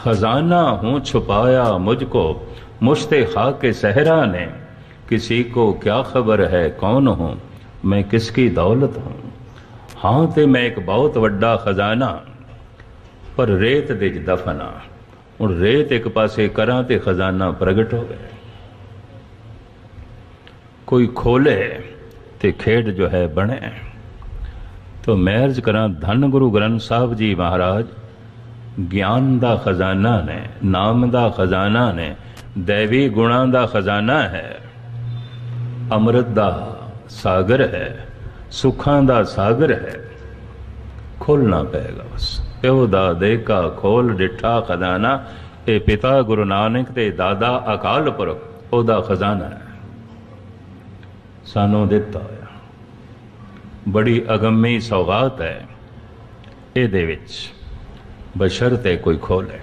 खजाना हूं छुपाया मुझको मुश्ते खा के सहरा ने किसी को क्या खबर है कौन हूं मैं किसकी दौलत हूं ਹਾਂ ਤੇ ਮੈਂ ਇੱਕ ਬਹੁਤ ਵੱਡਾ ਖਜ਼ਾਨਾ ਪਰ ਰੇਤ ਦੇ ਚ ਦਫਨ ਆ ਹੁਣ ਰੇਤ ਇੱਕ ਪਾਸੇ ਕਰਾਂ ਤੇ ਖਜ਼ਾਨਾ ਪ੍ਰਗਟ ਹੋ ਗਿਆ ਕੋਈ ਖੋਲੇ ਤੇ ਖੇਡ ਜੋ ਹੈ ਬਣੇ ਤੋ ਮੈਂ ਅਰਜ਼ ਕਰਾਂ ਧੰਨ ਗੁਰੂ ਗ੍ਰੰਥ ਸਾਹਿਬ ਜੀ ਮਹਾਰਾਜ ਗਿਆਨ ਦਾ ਖਜ਼ਾਨਾ ਨੇ, ਨਾਮ ਦਾ ਖਜ਼ਾਨਾ ਨੇ, ਦੇਵੀ ਗੁਣਾਂ ਦਾ ਖਜ਼ਾਨਾ ਹੈ। ਅੰਮ੍ਰਿਤ ਦਾ ਸਾਗਰ ਹੈ, ਸੁੱਖਾਂ ਦਾ ਸਾਗਰ ਹੈ। ਖੋਲਣਾ ਪਏਗਾ ਬਸ ਪਿਓ ਦਾ ਦੇਕਾ ਖੋਲ ਡਿਠਾ ਖਜ਼ਾਨਾ, ਇਹ ਪਿਤਾ ਗੁਰੂ ਨਾਨਕ ਤੇ ਦਾਦਾ ਅਕਾਲ ਪੁਰਖ, ਉਹਦਾ ਖਜ਼ਾਨਾ ਹੈ। ਸਾਨੂੰ ਦਿੱਤਾ ਹੋਇਆ। ਬੜੀ ਅਗੰਮੀ ਸੌਗਾਤ ਹੈ। ਇਹਦੇ ਵਿੱਚ ਬਸ਼ਰਤੇ ਕੋਈ ਖੋਲੇ